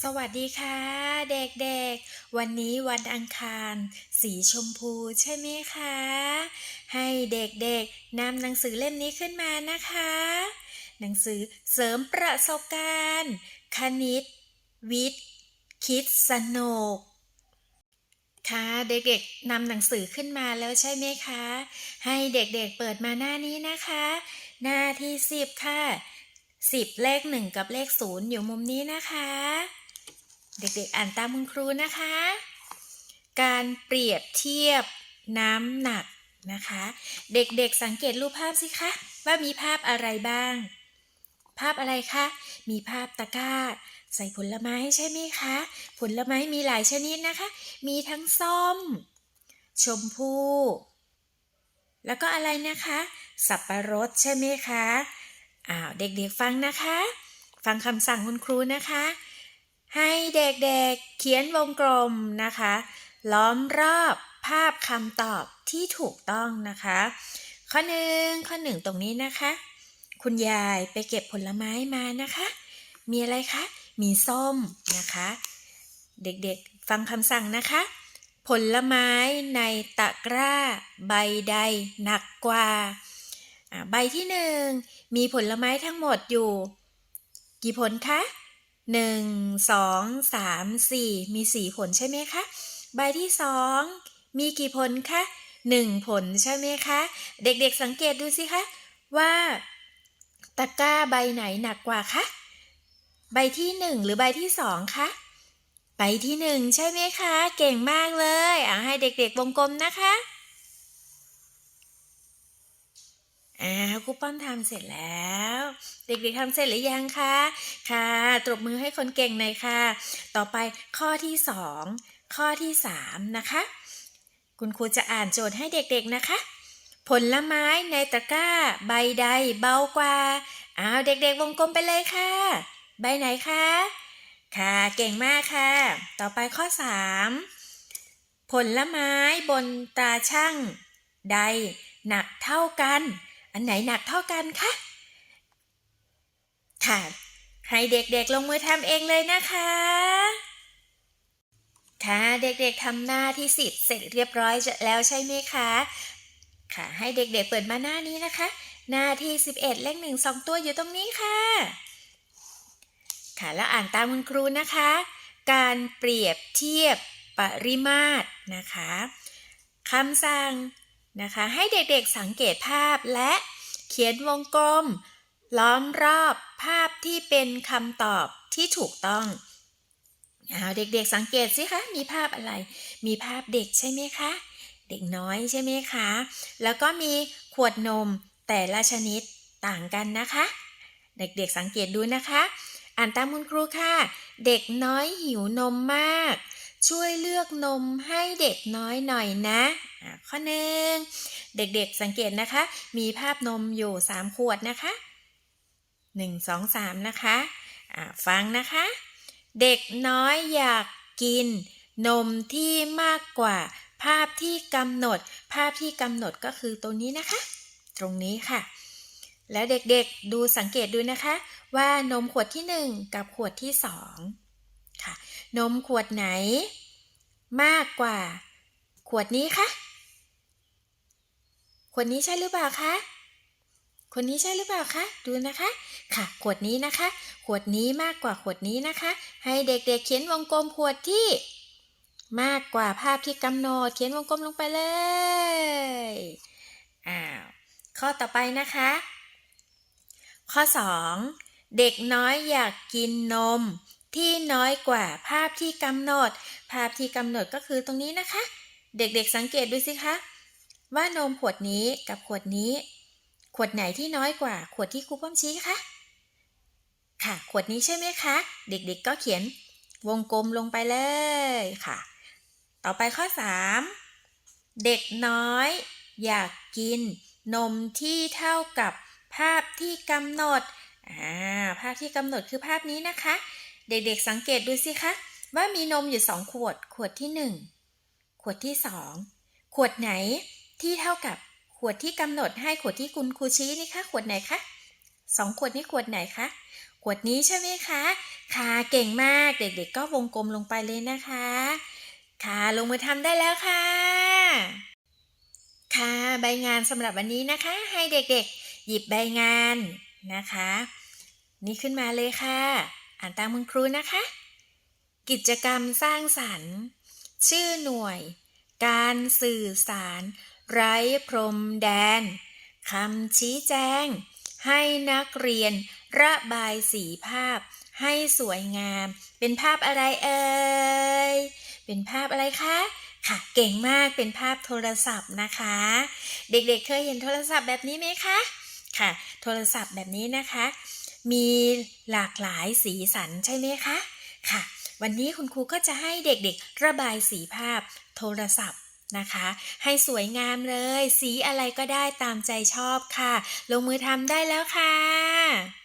สวัสดีค่ะ เด็กๆ วันนี้วันอังคาร สีชมพูใช่ไหมคะ ให้เด็กๆนำหนังสือเล่มนี้ขึ้นมานะคะ หนังสือเสริมประสบการณ์ คณิต วิทย์ คิดสนุกค่ะเด็กๆนำหนังสือขึ้นมาแล้วใช่ไหมคะ ให้เด็กๆเปิดมาหน้านี้นะคะ หน้าที่สิบค่ะสิบเลขหนึ่งกับเลขศูนย์อยู่มุมนี้นะคะ เด็กๆอ่านตามคุณครูนะคะ การเปรียบเทียบน้ำหนักนะคะ เด็กๆสังเกตรูปภาพสิคะ ว่ามีภาพอะไรบ้าง ภาพอะไรคะ มีภาพตะกร้า ใส่ผลไม้ใช่ไหมคะ ผลไม้มีหลายชนิดนะคะ มีทั้งส้ม ชมพู่แล้วก็อะไรนะคะ สับปะรดใช่ไหมคะอ้าวเด็กๆฟังนะคะ ฟังคำสั่งคุณครูนะคะ ให้เด็กๆเขียนวงกลมนะคะ ล้อมรอบภาพคำตอบที่ถูกต้องนะคะ ข้อหนึ่งข้อหนึ่งตรงนี้นะคะ คุณยายไปเก็บผลไม้มานะคะ มีอะไรคะ มีส้มนะคะ เด็กๆฟังคำสั่งนะคะ ผลไม้ในตะกร้า ใบใดหนักกว่า ใบที่หนึ่งมีผลไม้ทั้งหมดอยู่ กี่ผลคะ หนึ่งสองสามสี่มีสี่ผลใช่ไหมคะ ใบที่สองมีกี่ผลคะหนึ่งผลใช่ไหมคะ เด็กๆสังเกตดูสิคะ ว่าตะกร้าใบไหนหนักกว่าคะ ใบที่หนึ่งหรือใบที่สองคะ ใบที่หนึ่งใช่ไหมคะ เก่งมากเลย อะให้เด็กๆวงกลมนะคะ อ่าครูป้อมทำเสร็จแล้ว เด็กๆทำเสร็จหรือยังคะ ค่ะ ตบมือให้คนเก่งหน่อยค่ะ ต่อไปข้อที่สองข้อที่สามนะคะ คุณครูจะอ่านโจทย์ให้เด็กๆนะคะ ผลไม้ในตะกร้า ใบใดเบากว่า อ้าวเด็กๆวงกลมไปเลยค่ะ ใบไหนคะ ค่ะเก่งมากค่ะ ต่อไปข้อสามผลไม้บนตาช่างใดหนักเท่ากัน อันไหนหนักเท่ากันคะ ค่ะ ให้เด็กๆลงมือทำเองเลยนะคะ ค่ะ เด็กๆทำหน้าที่สิบเสร็จเรียบร้อยแล้วใช่ไหมคะ ค่ะ ให้เด็กๆเปิดมาหน้านี้นะคะ หน้าที่ 11 เลขหนึ่งสองตัวอยู่ตรงนี้ค่ะ ค่ะ แล้วอ่านตามคุณครูนะคะ การเปรียบเทียบปริมาตรนะคะคำสั่ง นะคะ ให้เด็กๆสังเกตภาพและเขียนวงกลม ล้อมรอบภาพที่เป็นคำตอบที่ถูกต้องเอาเด็กๆสังเกตสิคะมีภาพอะไร มีภาพเด็กใช่ไหมคะ เด็กน้อยใช่ไหมคะ แล้วก็มีขวดนมแต่ละชนิดต่างกันนะคะ เด็กๆสังเกตดูนะคะ อ่านตามคุณครูค่ะ เด็กน้อยหิวนมมาก ช่วยเลือกนมให้เด็กน้อยหน่อยนะข้อหนึ่งเด็กๆสังเกตนะคะ มีภาพนมอยู่ 3 ขวดนะคะ 1 2 3 นะคะะฟังนะคะ เด็กน้อยอยากกิน นมที่มากกว่า ภาพที่กำหนด ภาพที่กำหนดก็คือตัวนี้นะคะ ตรงนี้ค่ะ แล้วเด็กๆดูสังเกตดูนะคะ ว่านมขวดที่ 1 กับขวดที่ 2 ค่ะ นมขวดไหน มากกว่า ขวดนี้คะ ขวดนี้ใช่หรือเปล่าคะ ขวดนี้ใช่หรือเปล่าคะ ดูนะคะ ค่ะ ขวดนี้นะคะ ขวดนี้มากกว่าขวดนี้นะคะ ให้เด็กๆเขียนวงกลมขวดที่ มากกว่าภาพที่กำหนด เขียนวงกลมลงไปเลย อ้าว ข้อต่อไปนะคะ ข้อ 2 เด็กน้อยอยากกินนม ที่น้อยกว่าภาพที่กำหนด ภาพที่กำหนดก็คือตรงนี้นะคะ เด็กๆสังเกตดูสิคะ ว่านมขวดนี้กับขวดนี้ ขวดไหนที่น้อยกว่า ขวดที่ครูป้อมชี้คะค่ะ ขวดนี้ใช่ไหมคะ เด็กๆก็เขียนวงกลมลงไปเลยค่ะ ต่อไปข้อ 3 เด็กน้อย อยากกิน นมที่เท่ากับภาพที่กำหนดอ่าภาพที่กำหนดคือภาพนี้นะคะ เด็กๆสังเกตดูสิคะ ว่ามีนมอยู่2ขวด ขวดที่1ขวดที่2ขวดไหนที่เท่ากับขวดที่กำหนดให้ขวดที่คุณครูชี้นี่คะขวดไหนคะสองขวดนี้ขวดไหนคะขขวดนี้ใช่ไหมคะค่ะเก่งมากเด็กๆ ก็วงกลมลงไปเลยนะคะ ค่ะลงมือทำได้แล้วค่ะ ค่ะใบงานสำหรับวันนี้นะคะ ให้เด็กๆ หยิบใบงานนะคะ นี่ขึ้นมาเลยค่ะ อ่านตามคุณครูนะคะ กิจกรรมสร้างสรรค์ ชื่อหน่วย การสื่อสาร ไร้พรมแดนคำชี้แจง ให้นักเรียนระบายสีภาพ ให้สวยงาม เป็นภาพอะไรเอ่ยเป็นภาพอะไรคะค่ะเก่งมากเป็นภาพโทรศัพท์นะคะ เด็กๆเคยเห็นโทรศัพท์แบบนี้ไหมคะค่ะ โทรศัพท์แบบนี้นะคะ มีหลากหลายสีสันใช่ไหมคะค่ะ วันนี้คุณครูก็จะให้เด็กๆ ระบายสีภาพโทรศัพท์นะคะ ให้สวยงามเลย สีอะไรก็ได้ตามใจชอบค่ะ ลงมือทำได้แล้วค่ะ